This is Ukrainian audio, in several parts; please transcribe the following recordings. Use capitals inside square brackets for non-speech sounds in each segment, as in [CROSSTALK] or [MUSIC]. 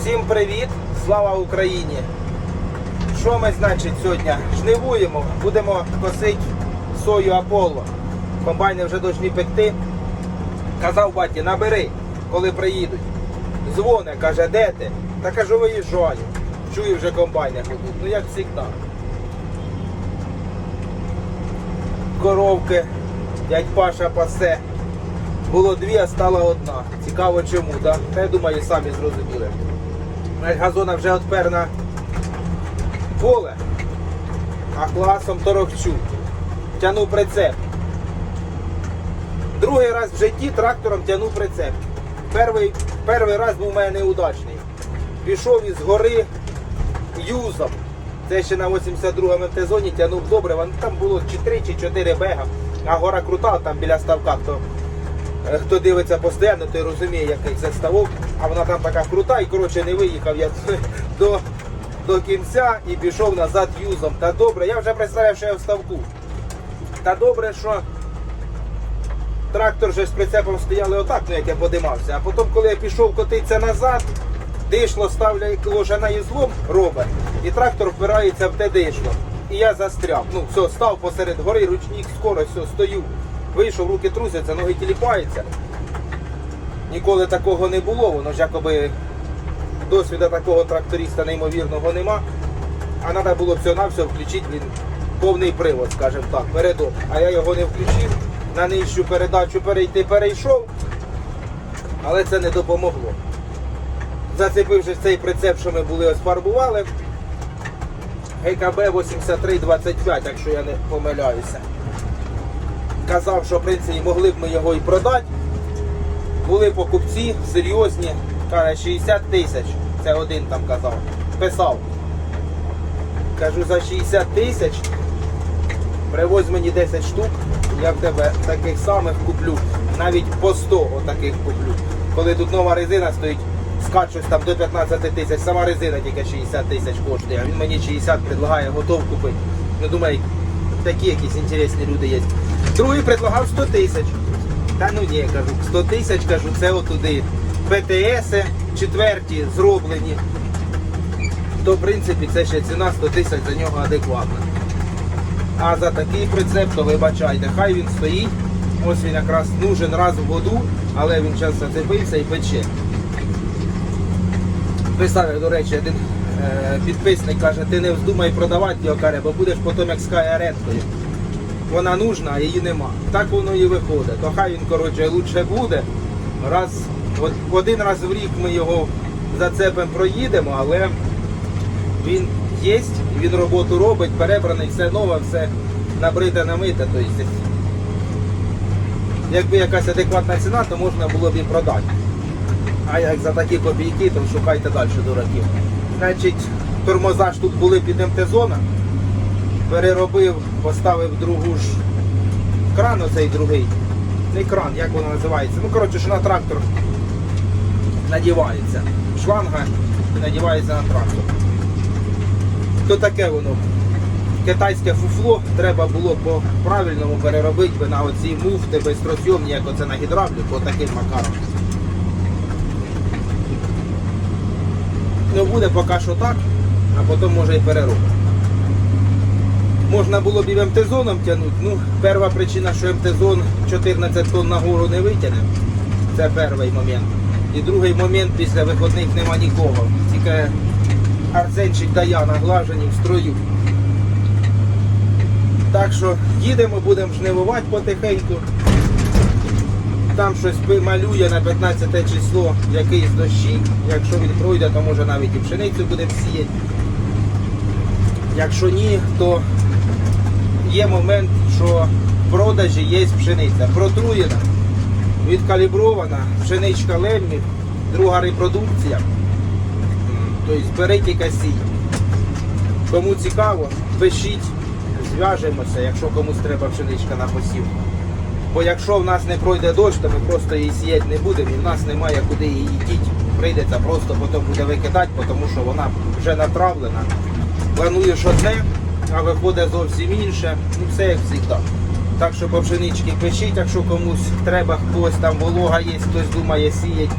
Всім привіт! Слава Україні! Що ми, значить, сьогодні? Жнивуємо, будемо косити сою Аполло. Комбайни вже повинні пекти. Казав баті, набери, коли приїдуть. Дзвоне, каже, де ти? Та кажу, виїжджаю. Чую вже комбайни. Ну як завжди. Коровки, дядь Паша пасе. Було дві, а стала одна. Цікаво чому, так? Та я думаю, самі зрозуміли. Навіть газона вже отпер на поле, а класом торохчу. Тянув прицеп. Другий раз в житті трактором тянув прицеп. Перший, перший раз був у мене неудачний. Пішов із гори юзом. Це ще на 82 МТ-зоні тягнув добре. Там було чи 3 чи 4 бега, а гора крута, там біля ставка. Хто, е, хто дивиться постійно, той розуміє, який це ставок. А вона там така крута і коротше не виїхав я [LAUGHS] до, до кінця і пішов назад юзом. Та добре, я вже представляв, що я в ставку. Та добре, що трактор вже з прицепом стояли отак, ну як я подимався. А потім, коли я пішов котитися назад, дишло ставляє ложана і злом робить, і трактор впирається в те дишло. І я застряв. Ну, все, став посеред гори, ручник скоро, все, стою. Вийшов, руки трусяться, ноги тіліпаються. Ніколи такого не було, воно ж якоби досвіду такого тракториста неймовірного нема. А треба було всього-навсього включити він повний привод, скажімо так, передок. А я його не включив, на нижчу передачу перейти перейшов, але це не допомогло. Зацепивши цей прицеп, що ми були ось фарбували, ГКБ 8325, якщо я не помиляюся. Казав, що в принципі могли б ми його і продати. Були покупці серйозні, каже 60 тисяч. Це один там казав. Писав. Кажу, за 60 тисяч привозь мені 10 штук, я в тебе таких самих куплю. Навіть по 100 отаких куплю. Коли тут нова резина стоїть, скачусь там до 15 тисяч, сама резина тільки 60 тисяч коштує, а він мені 60 предлагає, готов купити. Ну думаю, такі якісь інтересні люди є. Другий предлагав 100 тисяч. Та ну ні, кажу, 100 тисяч, кажу, це отуди. ПТС четверті зроблені. То в принципі це ще ціна 100 тисяч за нього адекватна. А за такий прицеп, то вибачайте, хай він стоїть. Ось він якраз нужен раз в году, але він зараз зацепився і пече. Писав, до речі, один е, підписник каже, ти не вздумай продавати його каре, бо будеш потім як з арендкою. Вона нужна, а її нема. Так воно і виходить. То хай він, коротше, лучше буде. Раз, от, один раз в рік ми його зацепимо, проїдемо, але він є, він роботу робить, перебраний, все нове, все набрите, намите. Тобто, якби якась адекватна ціна, то можна було б і продати. А як за такі копійки, то шукайте далі дураків. Значить, тормоза ж тут були під МТ-зона. Переробив, поставив другу ж кран оцей другий. Не кран, як воно називається. Ну, коротше, що на трактор надівається. Шланга надівається на трактор. То таке воно. Китайське фуфло треба було по-правильному переробити би на оці муфти безстросйомні, як оце на гідравліку, таким макаром. Ну буде поки що так, а потім може і переробити. Можна було б і МТ-зоном тягнути. Ну, перша причина, що МТ-зон 14 тонн нагору не витягне. Це перший момент. І другий момент після виходних нема нікого. Тільки Арсенчик дає наглажені в строю. Так що їдемо, будемо жнивувати потихеньку. Там щось малює на 15 число якийсь дощі. Якщо він пройде, то може навіть і пшеницю будемо сіяти. Якщо ні, то є момент, що в продажі є пшениця. Протруєна, відкалібрована, пшеничка леммі, друга репродукція. Тобто беріть і касіть. Кому цікаво, пишіть, зв'яжемося, якщо комусь треба пшеничка на посів. Бо якщо в нас не пройде дощ, то ми просто її сіяти не будемо і в нас немає куди її діти. Прийдеться просто потім буде викидати, тому що вона вже натравлена. Плануєш одне, а виходить зовсім інше. Ну все як завжди. Так що по пшенички пишіть, якщо комусь треба, хтось там волога є, хтось думає сіять.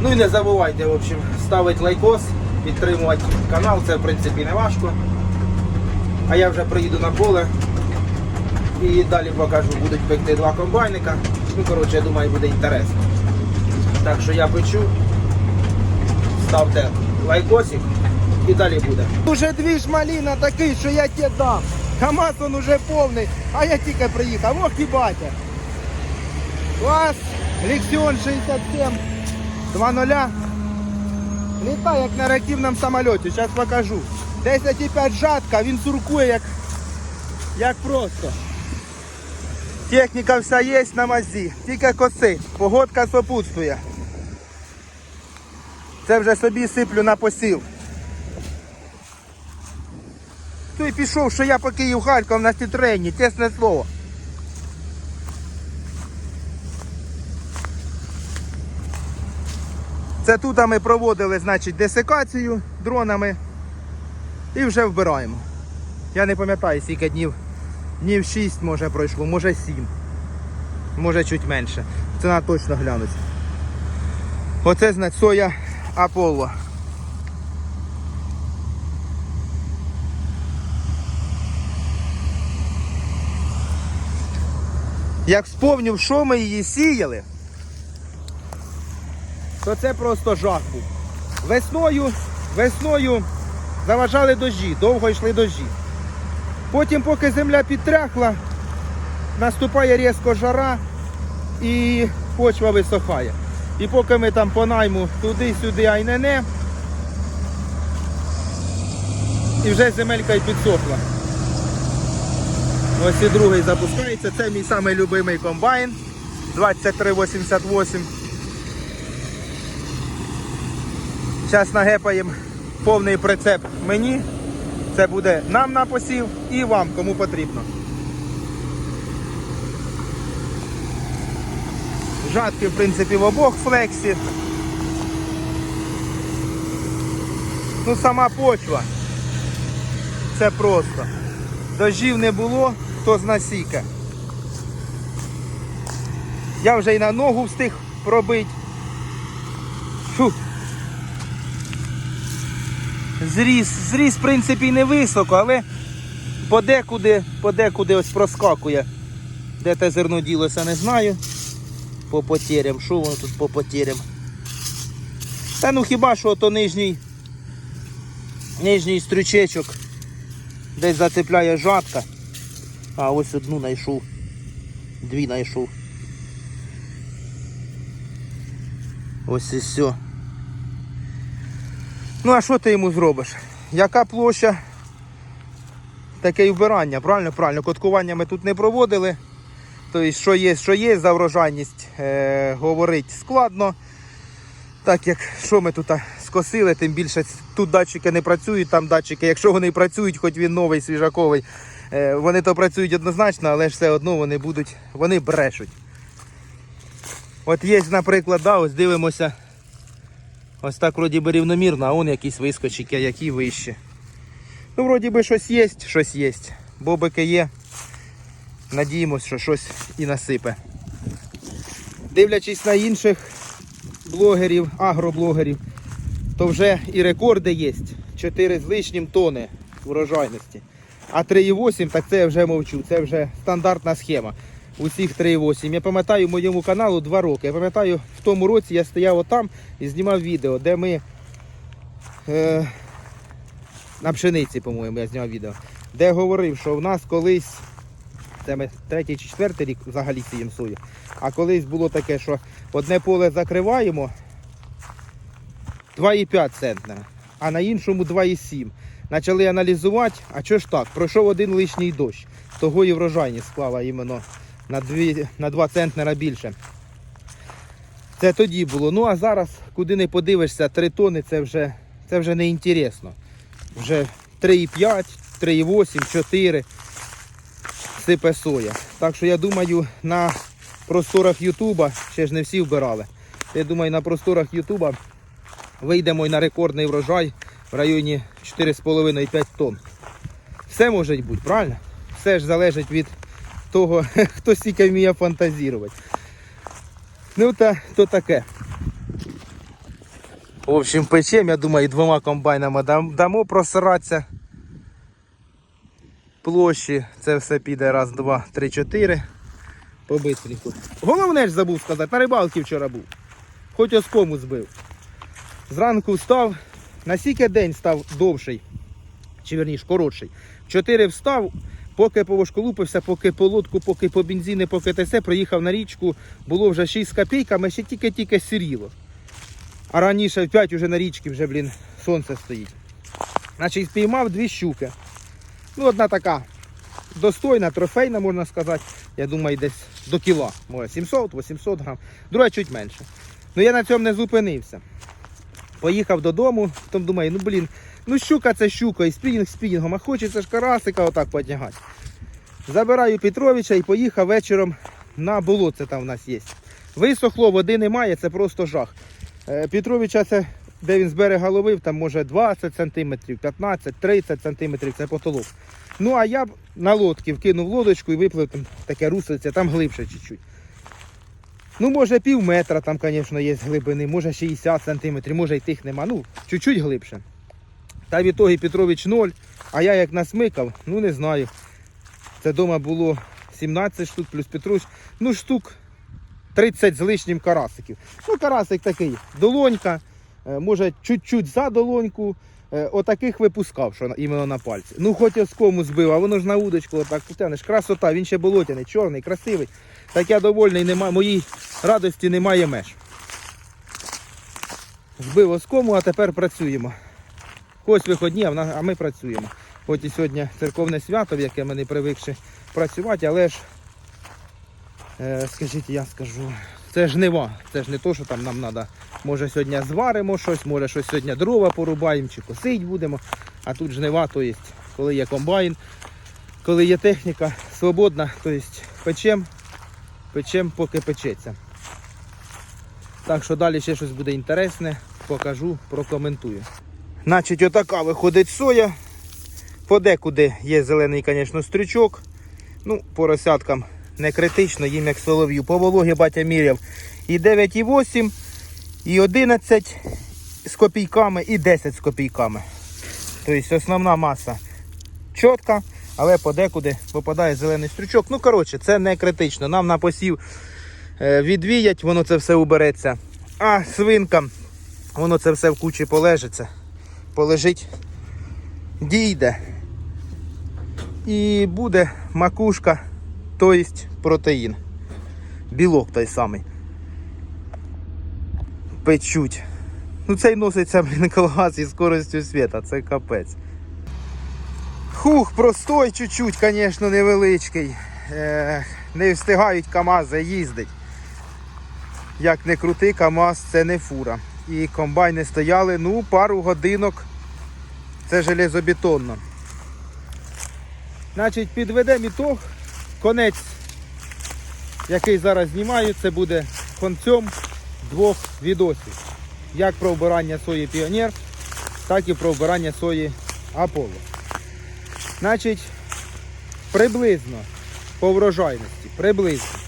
Ну і не забувайте, в общем, ставити лайкос, підтримувати канал, це в принципі не важко. А я вже приїду на поле і далі покажу, будуть пекти два комбайника. Ну, коротше, я думаю, буде інтересно. Так що я печу. Ставте лайкосик і далі буде. Уже дві ж маліна такий, що я тебе дам. КамАЗ он уже повний, а я тільки приїхав. Ох і батя. Клас, Лексіон 67, 2.0. Літає як на реактивному самольоті, зараз покажу. 10,5 жатка, він суркує як, як просто. Техніка вся є на мазі, тільки коси, погодка сопутствує. Це вже собі сиплю на посів. Той пішов, що я по Київ Харків на тітрені, чесне слово. Це тут ми проводили, значить, десикацію дронами і вже вбираємо. Я не пам'ятаю, скільки днів. Днів 6 може пройшло, може 7. Може чуть менше. Це треба точно глянути. Оце значить соя Аполло. Як сповнив, що ми її сіяли, то це просто жах був. Весною, весною заважали дощі, довго йшли дощі. Потім, поки земля підтряхла, наступає різко жара і почва висохає. І поки ми там по найму туди-сюди, ай не не, і вже земелька й підсохла. Ось і другий запускається. Це мій самий любимий комбайн 2388. Зараз нагепаємо повний прицеп мені. Це буде нам на посів і вам, кому потрібно. Жатки, в принципі, в обох флексі. Ну, сама почва. Це просто. Дождів не було, хто зна сіка. Я вже й на ногу встиг пробити. Фу. Зріс, зріс, в принципі, не високо, але подекуди, подекуди ось проскакує. Де те зерно ділося, не знаю. По потерям. Що воно тут по потерям? Та ну хіба що то нижній, нижній стрючечок десь зацепляє жатка. А ось одну знайшов. Дві знайшов. Ось і все. Ну а що ти йому зробиш? Яка площа? Таке й вбирання, правильно? Правильно, коткування ми тут не проводили. Тобто, що є, що є, за врожайність е, говорити складно. Так як що ми тут скосили, тим більше тут датчики не працюють, там датчики, якщо вони працюють, хоч він новий, свіжаковий, вони то працюють однозначно, але ж все одно вони будуть, вони брешуть. От є, наприклад, да, ось дивимося. Ось так вроді би рівномірно, а он якийсь вискочить, а які вище. Ну, вроді би щось є, щось є. Бобики є. Надіємось, що щось і насипе. Дивлячись на інших блогерів, агроблогерів, то вже і рекорди є. 4 з лишнім тони врожайності. А 3,8 так це я вже мовчу. Це вже стандартна схема. Усіх 3,8. Я пам'ятаю моєму каналу 2 роки. Я пам'ятаю, в тому році я стояв отам і знімав відео, де ми е, на пшениці, по-моєму, я зняв відео, де говорив, що в нас колись, це ми третій чи четвертий рік взагалі сіємо сою, а колись було таке, що одне поле закриваємо 2,5 центнера, а на іншому 2,7. Почали аналізувати, а що ж так, пройшов один лишній дощ. Того і врожайність склала іменно на 2, на 2 центнера більше. Це тоді було. Ну а зараз, куди не подивишся, 3 тони це вже, це вже не інтересно. Вже 3,5, 3,8, 4 сипе соя. Так що я думаю, на просторах Ютуба, ще ж не всі вбирали. Я думаю, на просторах Ютуба вийдемо і на рекордний врожай в районі 4,5-5 тонн. Все може бути, правильно? Все ж залежить від того, [LAUGHS] хто стільки вміє фантазірувати. Ну та то таке. В общем, печем, я думаю, двома комбайнами дамо просиратися. Площі, це все піде раз, два, три, чотири. Побистренько. Головне ж забув сказати, на рибалки вчора був. Хоч оскому збив. Зранку встав, насіки день став довший, чи верніш коротший. 4 встав, поки повошколупився, поки по лодку, поки по бензини, поки все, проїхав на річку, було вже 6 з копійками, ще тільки-тільки сіріло. А раніше в 5 вже на річці вже, блін, сонце стоїть. Значить, спіймав дві щуки. Ну, одна така достойна, трофейна, можна сказати. Я думаю, десь до кіла. Може 700-800 грам. Друга чуть менше. Ну я на цьому не зупинився. Поїхав додому, потім думаю, ну блін, ну щука це щука, і спінінг спінінгом, а хочеться ж карасика отак потягати. Забираю Петровича і поїхав вечором на болото, там в нас є. Висохло, води немає, це просто жах. Е, Петровича це, де він з берега ловив, там може 20 см, 15-30 см, це потолок. Ну а я на лодці вкинув лодочку і виплив там таке руслице, там глибше чуть-чуть. Ну, може пів метра там, звісно, є глибини, може 60 сантиметрів, може й тих нема. Ну, чуть-чуть глибше. Та в ітогі Петрович 0, а я як насмикав, ну не знаю. Це вдома було 17 штук плюс Петрович, ну штук 30 з лишнім карасиків. Ну, карасик такий, долонька, е, може чуть-чуть за долоньку. Е, Отаких випускав, що іменно на пальці. Ну, хоч оскому збив, а воно ж на удочку отак потягнеш. Красота, він ще болотяний, чорний, красивий. Так я довольний, нема, моїй радості немає меж. Збив оскому, а тепер працюємо. Ось виходні, а ми працюємо. Хоч і сьогодні церковне свято, в яке ми не привикши працювати, але ж, е, скажіть, я скажу, це жнива. Це ж не то, що там нам треба. Може сьогодні зваримо щось, може щось сьогодні дрова порубаємо чи косить будемо. А тут жнива, то є, коли є комбайн, коли є техніка свободна, то є печем, печем, поки печеться. Так що далі ще щось буде інтересне, покажу, прокоментую. Значить, отака виходить соя. Подекуди є зелений, звісно, стрючок. Ну, поросяткам не критично, їм як солов'ю. По вологі батя міряв і 9,8, і 11 з копійками, і 10 з копійками. Тобто основна маса чітка, але подекуди попадає зелений стрючок. Ну, коротше, це не критично. Нам на посів е, відвіять, воно це все убереться. А свинкам воно це все в кучі полежиться. Полежить, дійде. І буде макушка, тобто протеїн. Білок той самий. Печуть. Ну цей носиться, блін, колгас із скоростю світа, це капець. Хух, простой чуть-чуть, звісно, невеличкий. Е, не встигають КАМАЗи їздить. Як не крути, КАМАЗ це не фура. І комбайни стояли, ну, пару годинок. Це железобетонно. Значить, підведемо ітог. Конець, який зараз знімаю, це буде концем двох відосів. Як про вбирання сої Піонер, так і про вбирання сої Аполло. Значить, приблизно по врожайності, приблизно.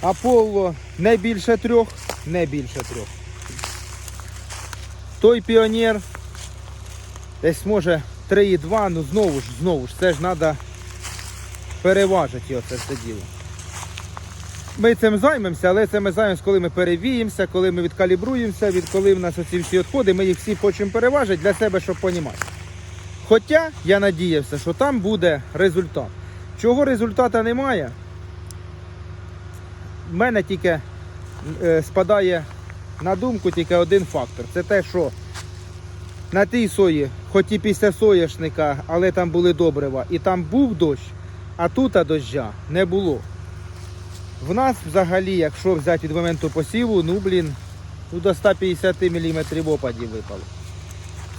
Аполло не більше трьох, не більше трьох. Той піонер десь може 3,2, ну знову ж, знову ж, це ж треба переважити його це все діло. Ми цим займемося, але це ми займемося, коли ми перевіємося, коли ми відкалібруємося, від коли в нас оці всі відходи, ми їх всі хочемо переважити для себе, щоб розуміти. Хоча я надіявся, що там буде результат. Чого результату немає, в мене тільки е, спадає на думку тільки один фактор. Це те, що на тій сої, хоч і після соняшника, але там були добрива, і там був дощ, а тут доща не було. В нас взагалі, якщо взяти від моменту посіву, ну блін, ну до 150 мм опадів випало.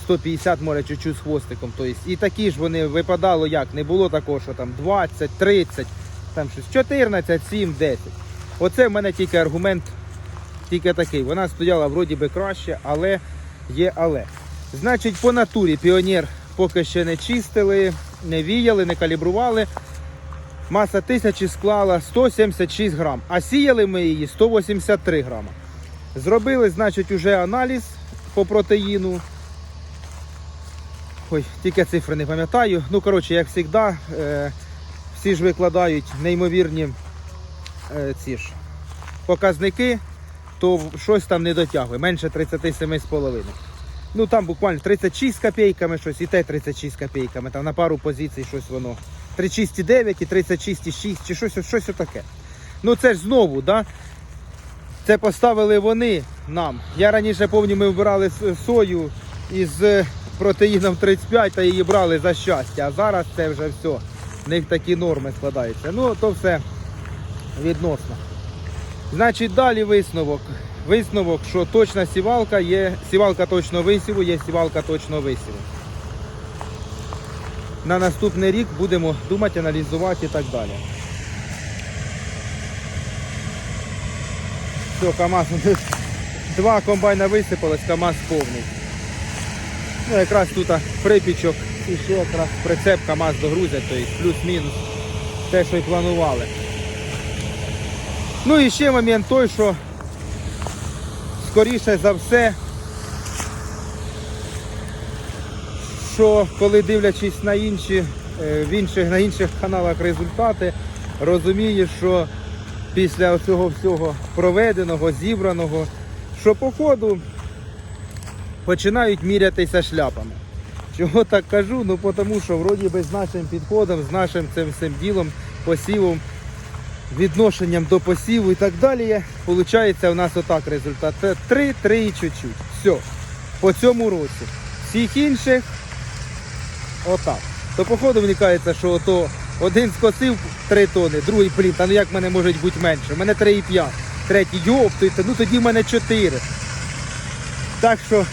150 може чуть-чуть з хвостиком. Тобто, і такі ж вони випадало як, не було такого, що там 20, 30, там щось 14, 7, 10. Оце в мене тільки аргумент, тільки такий. Вона стояла вроді би краще, але є але. Значить, по натурі піонер поки ще не чистили, не віяли, не калібрували. Маса тисячі склала 176 грам, а сіяли ми її 183 грама. Зробили, значить, уже аналіз по протеїну. Ой, тільки цифри не пам'ятаю. Ну, коротше, як завжди, е, всі ж викладають неймовірні е, ці ж показники, то щось там не дотягує, менше 37,5. Ну там буквально 36 з копійками щось, і те 36 з копійками, там на пару позицій щось воно. 36,9 і 36,6 чи щось, щось отаке. Ну це ж знову, да? Це поставили вони нам. Я раніше пам'ятаю, ми вбирали сою із е, протеїном 35 та її брали за щастя. А зараз це вже все. В них такі норми складаються. Ну, то все відносно. Значить, далі висновок. Висновок, що точна сівалка є, сівалка точно висіву, є сівалка точно висіву. На наступний рік будемо думати, аналізувати і так далі. Все, КАМАЗ. [LAUGHS] Два комбайна висипалось, КАМАЗ повний. Ну, якраз тут припічок і ще якраз прицеп КАМАЗ догрузять, тобто плюс-мінус те, що й планували. Ну і ще момент той, що скоріше за все, що коли дивлячись на інші, е, в інших, на інших каналах результати, розумієш, що після цього всього проведеного, зібраного, що по ходу починають мірятися шляпами. Чого так кажу? Ну тому що вроді би з нашим підходом, з нашим цим всім ділом, посівом, відношенням до посіву і так далі, виходить у нас отак результат. Це 3, 3 і чуть-чуть. Все. По цьому році. Всіх інших отак. То походу мені кажеться, що ото один скосив 3 тони, другий блін, та ну як мене може бути менше? У мене 3,5, третій йоптуйте, ну тоді в мене 4. Так що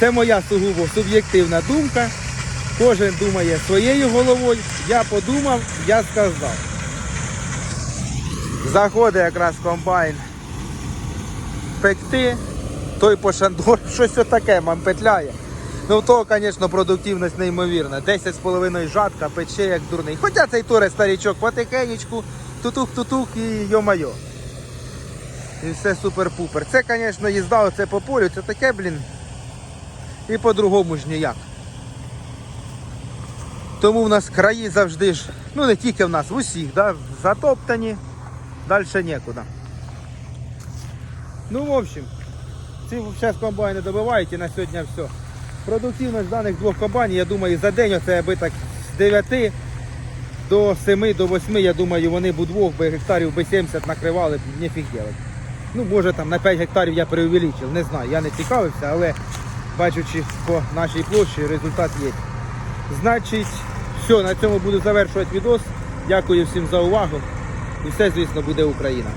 це моя сугубо суб'єктивна думка. Кожен думає своєю головою. Я подумав, я сказав. Заходить якраз комбайн пекти, той по шандор, [LAUGHS] щось отаке вам петляє. Ну того, звісно, продуктивність неймовірна. 10,5 жатка, пече як дурний. Хоча цей туре старічок потихенечку, тутук-тутук і йо-майо. І все супер-пупер. Це, звісно, їзда оце по полю, це таке, блін. І по-другому ж ніяк. Тому в нас краї завжди ж, ну не тільки в нас, в усіх, да, затоптані, далі нікуди. Ну, в общем, ці зараз комбайни добивають і на сьогодні все. Продуктивність даних двох комбайнів, я думаю, за день оце аби так з 9 до 7, до 8, я думаю, вони б удвох би гектарів би 70 накривали, б, нефіг делать. Ну, може там на 5 гектарів я преувеличив, не знаю, я не цікавився, але бачучи по нашій площі, результат є. Значить, все, на цьому буду завершувати відос. Дякую всім за увагу. І все, звісно, буде Україна.